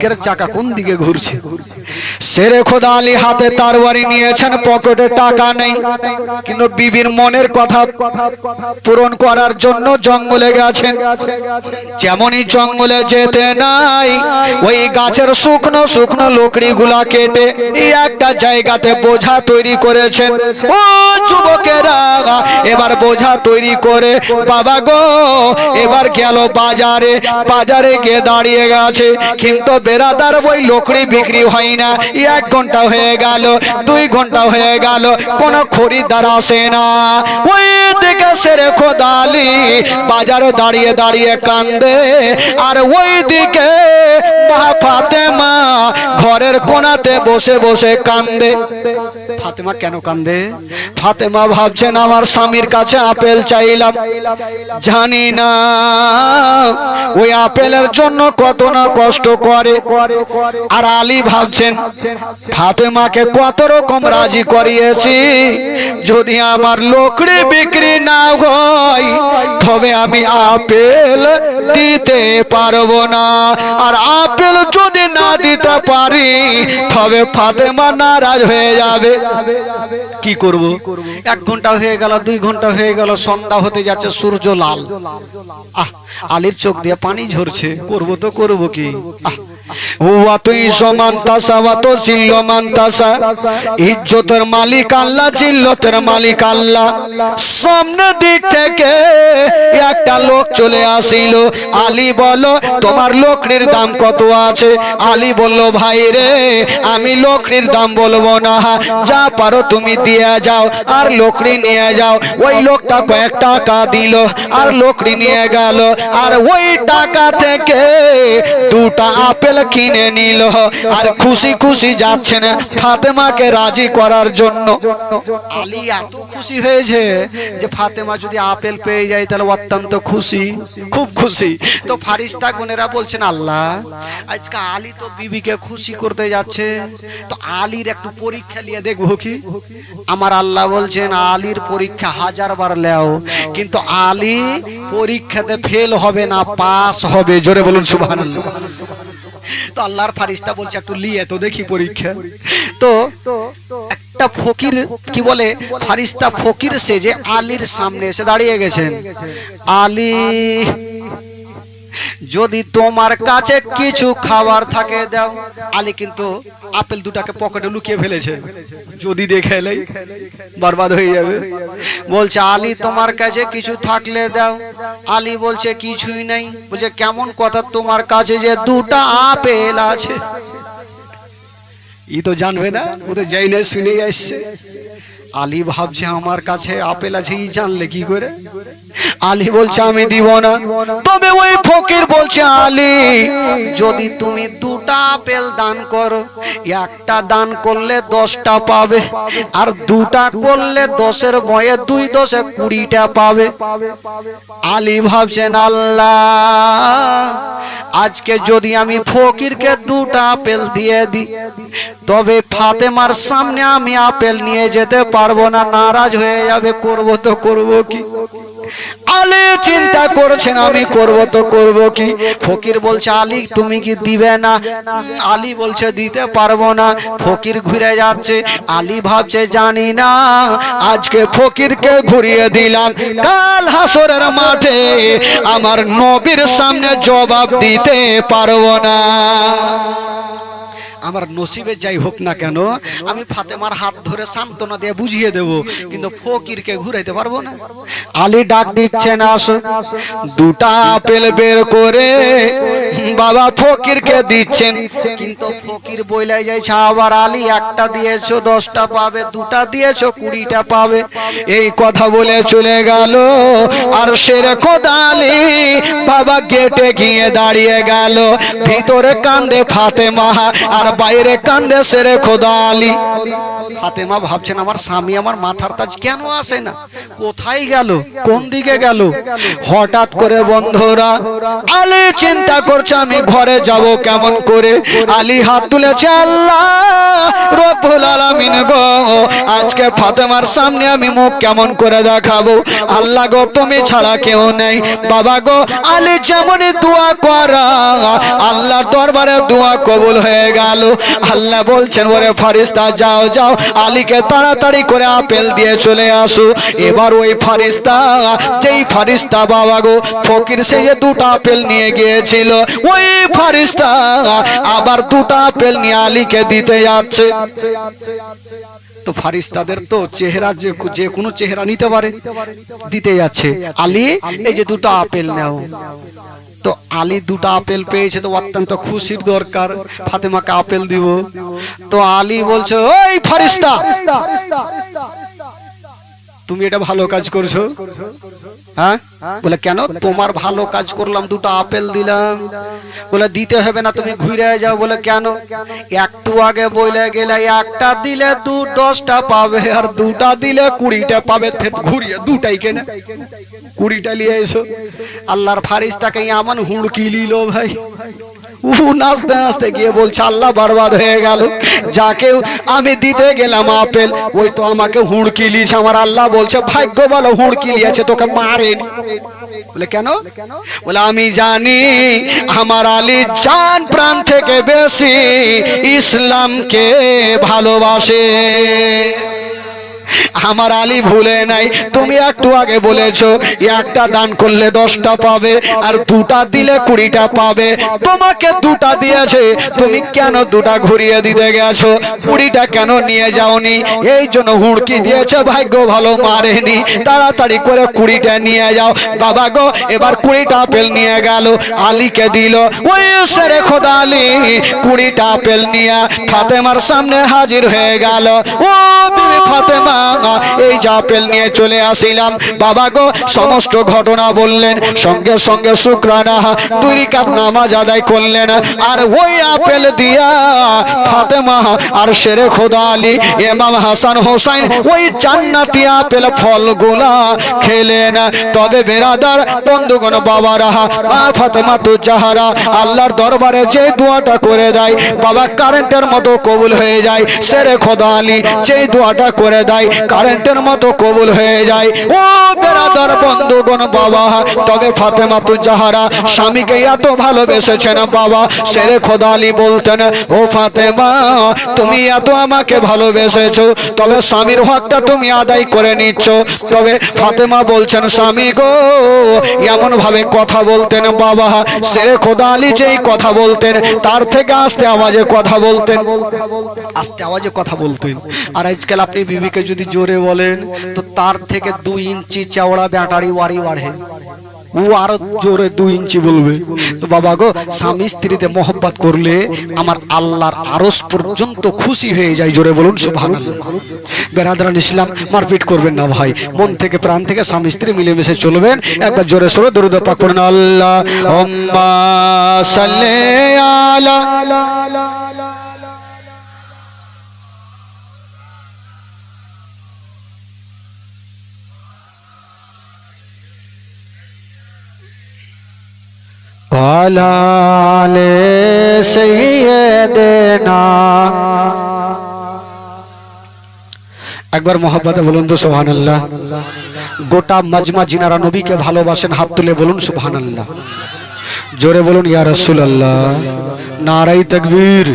ভাগ্যের চাকা কোন যেমনই জঙ্গলে যেতে নাই, ওই গাছের শুকনো শুকনো কেটে একটা জায়গাতে বোঝা তৈরি করেছেন। ও যুবকেরা, এবার বোঝা তৈরি করে, বাবা গো, এবার গেল বাজারে বাজারে গিয়ে দাঁড়িয়ে গেছে। কিন্তু বেরাদার ওই লোকড়ি বিক্রি হয় না। এক ঘণ্টা হয়ে গেল, দুই ঘণ্টা হয়ে গেল, কোন খরিদ্দার আসে না। ওই দিকে সেরে খোদালি বাজারে দাঁড়িয়ে দাঁড়িয়ে কান্দে। আর ওই দিকে ঘরের কোনাতে বসে বসে কান্দে। ফাতেমা কেন কান্দে? ফাতেমা ভাবছেন, আমার স্বামীর কাছে আপেল চাইলাম। জানি না। ওই আপেলের জন্য কত না কষ্ট করে। আর আলী ভাবছেন, ফাতেমাকে কত রকম রাজি করিয়েছি। যদি আমার লোকড়ি বিক্রি না হয়, তবে আমি আপেল দিতে পারব না। আর আপেল যদি না দিতে পারি, তবে ফাতেমা নারাজ হয়ে যাবে। কি করব? এক ঘণ্টা হয়ে গেল, দুই ঘণ্টা হয়ে গেল, সন্ধ্যা হতে যাচ্ছে, সূর্য লাল। আহ, আলীর চোখ দিয়ে পানি ঝরছে। করব তো করব কি? আহ ইজ্জতের মালিক আল্লাহ মালিক আল্লাহ। সামনে দিক থেকে একটা লোক চলে আসিল। আলী বলো তোমার লোকরির দাম কত আছে? আলী বলল, ভাই রে, আমি লোকরির দাম বলব না। যা পারো তুমি দিয়ে যাও, আর লোকরি নিয়ে যাও। ওই লোকটা কয়েক টাকা দিল, আর লোকরি নিয়ে গেল। আর ওই টাকা থেকে দুটা আপেল কিনে নিল। আর খুশি খুশি যাচ্ছেন ফাতেমাকে রাজি করার জন্য। আলী এত খুশি হয়েছে যে ফাতেমা যদি আপেল পেয়ে যায় তাহলে অত্যন্ত খুশি, খুব খুশি। তো ফারিস্তা গুনেরা বলছেন, আল্লাহ, আজকে আলী তো বিবিকে খুশি করতে যাচ্ছে। তো আলীর একটু পরীক্ষা নিয়ে দেখব কি? আমার আল্লাহ বলছেন, আলীর পরীক্ষা হাজার বার লেও, কিন্তু আলী পরীক্ষাতে ফেল হবে না, পাস হবে। জোরে বলুন, সুবহানাল্লাহ। তো আল্লাহর ফারিস্তা বলছে একটু লিয়ে তো দেখি পরীক্ষা। তো একটা ফকির কি বলে ফারিস্তা ফকির সেজে আলীর সামনে এসে দাঁড়িয়ে গেছেন। আলী যদি তোমার কাছে কিছু খাবার থাকে, দাও। আলী কিন্তু আপেল দুটাকে পকেটে লুকিয়ে ফেলেছে। যদি দেখে এলেই বরবাদ হয়ে যাবে। বলছে, আলী, তোমার কাছে কিছু থাকলে দাও। আলী বলছে, কিছুই নাই। বলছে, কেমন কথা, তোমার কাছে যে দুটা আপেল আছে। ই তো জানবে না, ও তো শুনে আসছে আলী ভাবছে আমার কাছে আপেল আছে ই জানলে কি করে? আলী বলছে আমি দিব না। তবে ওই ফকির বলছে আলী যদি তুমি দুটা আপেল দান করো একটা দান করলে দশটা পাবে আর দুটা করলে দশের বয়ে দুই দশে কুড়িটা পাবে। আলী ভাবছেন আল্লাহ আজকে যদি আমি ফকিরকে দুটা আপেল দিয়ে দিই তবে ফাতেমার সামনে আমি আপেল নিয়ে যেতে পারব না, নারাজ হয়ে যাবে, করব তো করব কি? আলী চিন্তা করছেন, আমি করব তো করব কি? ফকির বলছে, আলী, তুমি কি দিবে না? আলী বলছে, দিতে পারব না। ফকির ঘুরে যাচ্ছে, আলী ভাবছে, জানি না, আজকে ফকিরকে ঘুরিয়ে দিলাম। কাল হাসরের মাঠে আমার নবীর সামনে জবাব দিতে পারব না। আমার নসিবে যাই হোক না কেন, আমি ফাতেমার হাত ধরে সান্ত্বনা দিয়ে বুঝিয়ে দেব, কিন্তু ফকিরকে ঘুরাইতে পারব না। আলী ডাক দিচ্ছে না আসো, দুটা আপেল বের করে বাবা ফকিরকে দিচ্ছেন। কিন্তু ফকির বইলাই যাইছে আবার আলী, একটা দিয়েছ, দশটা পাবে, দুটা দিয়েছ, কুড়িটা পাবে। এই কথা বলে চলে গেল, আর সেরে খোদালি বাবা গেটে গিয়ে দাঁড়িয়ে গেল। ভিতরে কান্দে ফাতেমা, আর বাইরে কান্দে সেরে খোদা আলী। ফাতেমা ভাবছেন, আমার স্বামী আমার মাথার তাজ কেন আসে না? কোথায় গেল? কোন দিকে গেল? হঠাৎ করে বন্ধুরা, আলী চিন্তা করছে, আমি ঘরে যাব কেমন করে? আলী হাত তুলেছে, আল্লাহ, রব্বুল আলামিন গো, আজকে ফাতেমার সামনে আমি মুখ কেমন করে দেখাবো? আল্লাহ গো, তুমি ছাড়া কেউ নেই। বাবা গো, আলী যেমনই দোয়া করা, আল্লাহর দরবারে দোয়া কবুল হয়ে গেল। আল্লাহ বলছেন, ওরে ফারিস্তা যাও যাও। আলীকে তাড়াতাড়ি করে আপেল দিয়ে চলে আসো। এবার ওই ফারিস্তা, যেই ফারিস্তা বাবা গো, ফকির সে যে দুটো আপেল নিয়ে গিয়েছিল, ওই ফারিস্তা আবার দুটো আপেল নিয়ে আলীকে দিতে যাচ্ছে। তো ফারিস্তাদের তো চেহারা যে যে কোনো চেহারা নিতে পারে, দিতে যাচ্ছে। আলী, এই যে দুটো আপেল নাও। তো আলী দুটো আপেল পেয়েছে তো অত্যন্ত খুশির দরকার। ফাতেমাকে আপেল দিব। তো আলী বলছে, ওই ফারিস্তা তুমি এটা ভালো কাজ করছ? হ্যাঁ? বলে, কেন? তোমার ভালো কাজ করলাম, দুটো আপেল দিলাম। বলে, দিতে হবে না, তুমি ঘুরে যাও। বলে, কেন? একটু আগে বলে গেলে একটা দিলে দু, দশটা পাবে, আর দুটা দিলে কুড়িটা পাবে। ঘুরিয়ে দুটাই কেনে। কুড়িটা নিয়ে এসো। আল্লাহর ফারিস তাকে এমন হুড়কি লিল ভাই। নাচতে নাচতে গিয়ে বলছে, আল্লাহ বরবাদ হয়ে গেল। যাকে আমি দিতে গেলাম আপেল, ওই তো আমাকে হুড়কি লিয়েছে আমার আল্লাহ বলছে, ভাগ্য বলো হুড়কি লিয়েছে তোকে মারেনি। বলে, কেন? বলে, আমি জানি আমার আলী জান প্রাণ থেকে বেশি ইসলামকে ভালোবাসে। আমার আলী ভুলে নাই। তুমি একটু আগে বলেছ, একটা দান করলে দশটা পাবে আর দুটা দিলে কুড়িটা পাবে। তোমাকে দুটা দিয়েছে, তুমি কেন দুটা ঘুরিয়ে দিতে গেছো? কুড়িটা কেন নিয়ে যাওনি? এই জন্য হুড়কি দিয়েছে, ভাগ্য ভালো মারেনি। তাড়াতাড়ি করে কুড়িটা নিয়ে যাও। বাবা গো, এবার কুড়িটা আপেল নিয়ে গেল, আলীকে দিল। ওই সেরে খোদা আলী, কুড়িটা আপেল নিয়ে ফাতেমার সামনে হাজির হয়ে গেল। ও বিবি ফাতেমা এই যে আপেল নিয়ে চলে আসিলাম। বাবা গো, সমস্ত ঘটনা বললেন। সঙ্গে সঙ্গে শুক্রানা দুই কাপ নামাজ আদায় করলেন আর ওই আপেল দিয়া ফাতেমা আর শেরে খোদা আলী এমাম হাসান হোসাইন, ওই জান্নাতি আপেল ফলগুলা খেলেন তবে বেরাদার, বন্ধুগণ, বাবারা, মা ফাতেমা তো যাহারা আল্লাহর দরবারে যে দোয়াটা করে দেয়, বাবা কারেন্টের মতো কবুল হয়ে যায়। সেরে খোদা আলী, যেই দোয়াটা করে দেয় কারেন্টের মতো কবুল হয়ে যায়। ও বেরাদার বন্ধুগণ বাবা, তবে ফাতেমা তু যাহারা স্বামীকে এত ভালোবেসেছেন বাবা, সেরে খোদালি বলতেন, ও ফাতেমা, তুমি এত আমাকে ভালোবেসেছো, তবে স্বামীর হকটা তুমি আদায় করে নিচ্ছ। তবে ফাতেমা বলছেন, স্বামী গো এমন ভাবে কথা বলতেন বাবা, সেরে খোদালি যেই কথা বলতেন, তার থেকে আস্তে আওয়াজে কথা বলতেন। আস্তে আওয়াজে কথা বলতেন। আর আজকাল আপনি বিবিকে যদি জোরে বলেন, তো তার থেকে দুই ইঞ্চি চওড়া ব্যাটারি ওয়ারি বাড়ে ও আরও জোরে দুই ইঞ্চি বলবে। তো বাবা গো, স্বামী স্ত্রীতে মহব্বত করলে আমার আল্লাহর আরস পর্যন্ত খুশি হয়ে যায়, জোরে বলুন, সুবহানাল্লাহ। বেরাদারান ইসলাম, মারপিট করবেন না ভাই। মন থেকে প্রাণ থেকে স্বামী স্ত্রী মিলেমিশে চলবেন। একবার জোরে সোরে দরুদ পাক করুন আল্লাহ আলা हलाल একবার মহাব্বাতে বলুন তো সোহান আল্লাহ গোটা মাজমা জিনারা নবীকে ভালোবাসেন, হাত তুলে বলুন সোহান আল্লাহ জোরে বলুন, ইয়া রসুল আল্লাহ নারাই তকবীর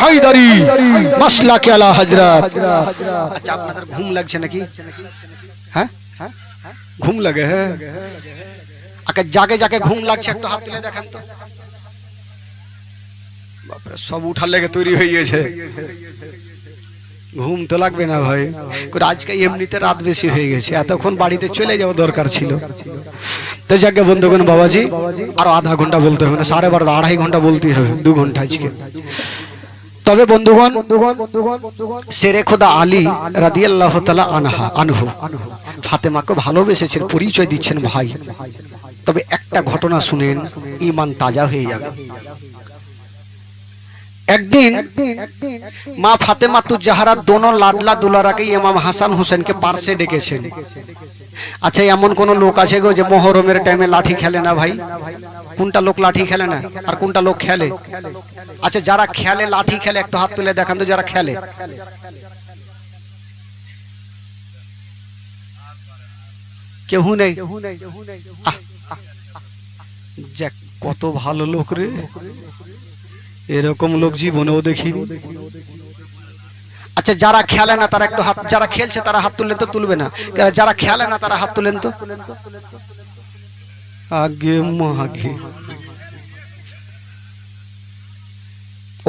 হায়দারি আচ্ছা, ঘুম লাগছে নাকি? হ্যাঁ? ঘুম লাগে হ্যাঁ? আগে জাগে জাগে ঘুম লাগছে, একটু হাত তুলে দেখেন তো। বাপরে, সব উঠার লেগে তৈরি হয়ে গেছে ঘুম তো লাগবে না ভাই। আজকে এমনিতে রাত বেশি হয়ে গেছে, এতক্ষণ বাড়িতে চলে যাওয়া দরকার ছিল। তো যাকে বন্ধুগণ, বাবাজি, আরও আধা ঘণ্টা বলতে হবে না, সাড়ে বারো আড়াই ঘণ্টা বলতেই হবে, দু ঘণ্টা আজকে। তবে বন্ধুগণ, সেরে খোদা আলী রাদিয়াল্লাহু তাআলা আনহা, আনহু। ফাতেমাকে ভালোবেসেছেন, পরিচয় দিচ্ছেন ভাই। তবে একটা ঘটনা শুনেন ইমান তাজা হয়ে যাবে। একদিন মা ফাতেমাতু জাহারা দোনো লাডলা দুলারাকে ইমাম হাসান হোসেনকে পার্শ্বে ডেকেছেন। আচ্ছা এমন কোন লোক আছে গো যে মহরমের টাইমে লাঠি খেলে না ভাই? কোনটা লোক লাঠি খেলে না? আর কোনটা লোক খেলে? আচ্ছা যারা খেলে লাঠি খেলে একটু হাত তুলে দেখান তো যারা খেলে। কেউ নেই? যাক কত ভালো লোক রে। এরকম লোক জীবনেও দেখিনি। আচ্ছা যারা খেলে না, তারা একটু হাত যারা খেলছে, তারা হাত তুললে তো তুলবে না। যারা খেলে না, তারা হাত তুলেন তো? আগে মাগে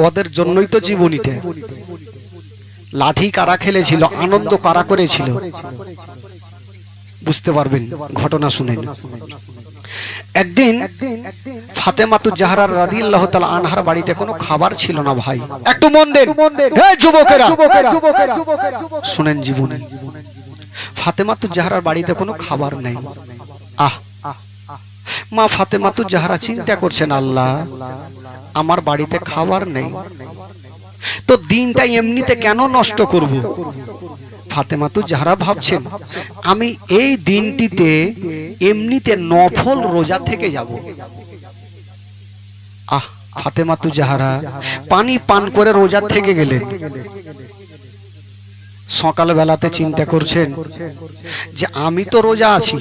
ওদের জন্যই তো জীবনীতে লাঠি কারা খেলেছিল, আনন্দ কারা করেছিল? বুঝতে পারবেন, ঘটনা শুনেন। একদিন ফাতেমাতু জাহরার রাদিয়াল্লাহু তাআলা আনহার বাড়িতে কোনো খাবার ছিল না ভাই। একটু মন দেন। হে যুবকেরা। শুনেন জীবনে। ফাতেমাতু জাহরার বাড়িতে কোনো খাবার নাই। আহ। মা ফাতেমাতু জাহরা চিন্তা করছেন আল্লাহ আমার বাড়িতে খাবার নেই। তো দিনটা এমনিতে কেন নষ্ট করব? ফাতেমাতু যাহারা ভাবছেন, আমি এই দিনটিতে এমনিতে নফল রোজা থেকে যাব। আহ ফাতেমাতু যাহারা পানি পান করে রোজা থেকে গেলেন। সকাল বেলাতে চিন্তা করছেন যে আমি তো রোজা আছি,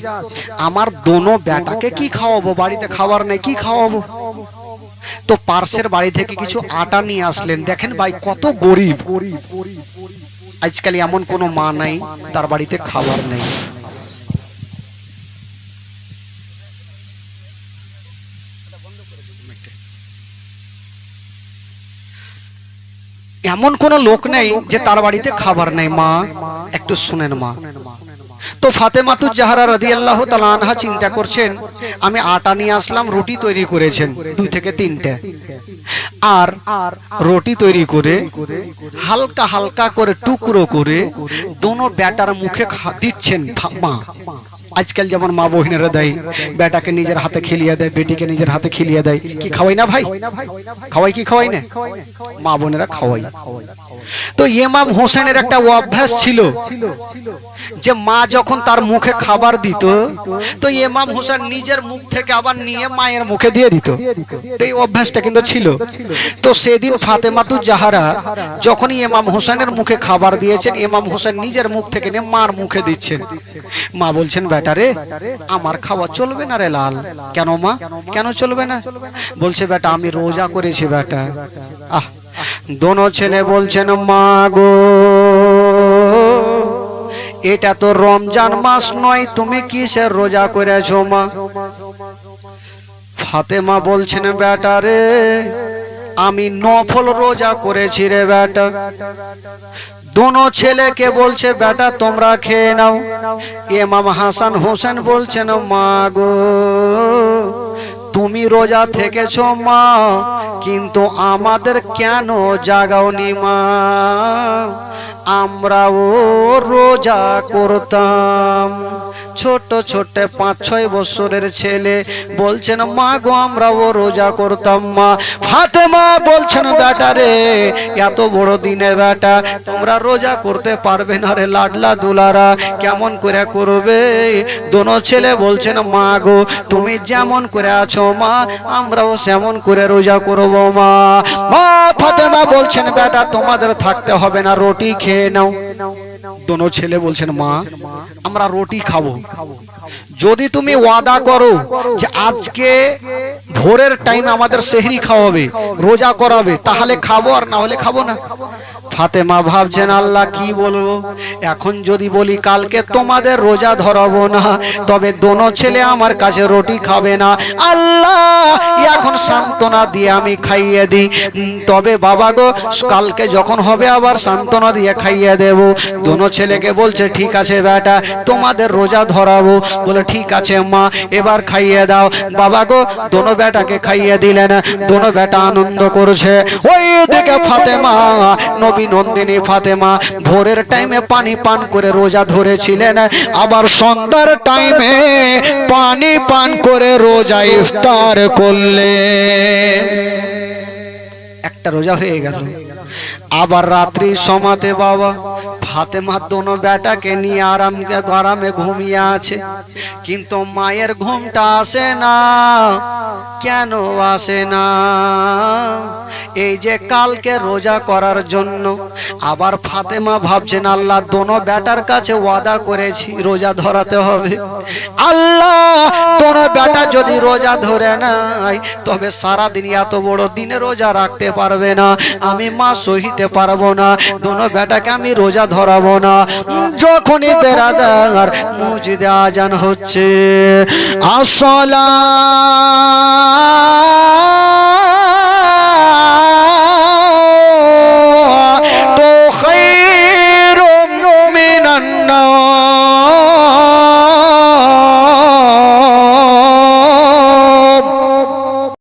আমার দোনো বেটাকে কি খাওয়াবো, বাড়িতে খাবার নেই, কি খাওয়াবো? তো পার্সের বাড়ি থেকে কিছু আটা নিয়ে আসলেন। দেখেন ভাই, কত গরিব। আজকাল এমন কোনো মা নাই, তার বাড়িতে খাবার নেই। এমন কোন লোক নেই যে তার বাড়িতে খাবার নেই। মা, একটু শুনেন মা। তো ফাতেমাতু জাহারা তাআলা আনহা চিন্তা করছেন, আমি আটা নিয়ে আসলাম, রুটি তৈরি করেছেন দুই থেকে তিনটে। আর রুটি তৈরি করে হালকা হালকা করে টুকরো করে দোনো ব্যাটার মুখে দিচ্ছেন মা। আজকাল যেমন মা বহিনেরা দেয়, বেটাকে নিজের হাতে খেলিয়ে দেয়, বেটিকে নিজের হাতে খেলিয়ে দেয়। কি খাওয়াই না ভাই? খাওয়াই কি খাওয়াই না? মা বোনেরা খাওয়াই। তো ইমাম হোসেনের একটা অভ্যাস ছিল যে মা যখন তার মুখে খাবার দিত, তো ইমাম হোসেন নিজের মুখ থেকে আবার নিয়ে মায়ের মুখে দিয়ে দিত। এই অভ্যাসটা কিন্তু ছিল। তো সেদিন ফাতেমাতু জাহারা যখনই ইমাম হোসেনের মুখে খাবার দিয়েছেন, ইমাম হোসেন নিজের মুখ থেকে নিয়ে মার মুখে দিচ্ছেন। মা বলছেন, বেটা রে আমার খাওয়া চলবে না রে লাল। কেন মা? কেন চলবে না? বলছে, বেটা, আমি রোজা করেছি, বেটা। আহ, দোনো ছেলে বলছেন, মা গো, এটা তো রমজান মাস নয়, তুমি কিসের রোজা করেছ, মা? ফাতেমা বলছেন বেটা রে আমি নফল রোজা করেছি রে, বেটা। দোনো ছেলেকে বলছে বেটা তোমরা খেয়ে নাও এমাম হাসান হোসেন বলছেন মা গো তুমি রোজা থেকেছ মা কিন্তু আমাদের কেন জাগাওনি মা আমরাও রোজা করতাম ছোট ছোট পাঁচ, ছয় বছরের ছেলে। বলছেন, মা গো আমরা আমরাও রোজা করতাম, মা। ফাতেমা বলছেন, বেটা রে, এত বড় দিনে বেটা, তোমরা রোজা করতে পারবে না রে লাডলা দুলারা, কেমন করে করবে? দোনো ছেলে বলছেন, মা গো, তুমি যেমন করে আছো, মা, আমরাও সেমন করে রোজা করব, মা। মা ফাতেমা বলছেন, বেটা, তোমাদের থাকতে হবে না, রুটি খেয়ে নাও। দোনো ছেলে বলছেন মা আমরা রুটি খাব যদি তুমি ওয়াদা করো যে আজকে ভোরের টাইম আমাদের সেহরি খাওয়াবে রোজা করাবে তাহলে খাব আর না হলে খাব না? ফাতেমা ভাবছেন, আল্লাহ কি বলব? এখন যদি বলি কালকে তোমাদের রোজা ধরাবো না, তবে দোনো ছেলে আমার কাছে রুটি খাবে না। আল্লাহ, এখন সান্ত্বনা দিয়ে আমি খাইয়ে দিই। তবে বাবা গো, কালকে যখন হবে আবার সান্ত্বনা দিয়ে খাইয়ে দেব। দোনো ছেলেকে বলছে, ঠিক আছে বেটা, তোমাদের রোজা ধরাবো। বলে, ঠিক আছে মা, এবার খাইয়ে দাও। বাবা গো, দোনো বেটাকে খাইয়ে দিলেন। দোনো বেটা আনন্দ করছে। ওই দিকে ফাতেমা নবী নন্দিনী ফাতেমা। ভোরের টাইমে পানি পান করে রোজা ধরেছিলেন। আবার সন্ধ্যার টাইমে পানি পান করে রোজা ইফতার করলে একটা রোজা হয়ে গেল। আবার রাত্রি সমাতে বাবা, ফাতেমা দোনো বেটাকে নিয়ে আরাম গরমে ঘুমিয়ে আছে। কিন্তু মায়ের ঘুমটা আসে না। কেন আসে না? এই যে কালকে রোজা করার জন্য। আবার ফাতেমা ভাবছেন, আল্লাহ দোনো বেটার কাছে ওয়াদা করেছি, রোজা ধরাতে হবে। আল্লাহ, দোনো বেটা যদি রোজা ধরে নাই তবে সারাদিন এত বড় দিনে রোজা রাখতে পারবে না। আমি মা সহিতে পারব না, দোনো বেটাকে আমি রোজা ধরাবো না। যখনই বেড়াদার মসজিদে আজান হচ্ছে আসলা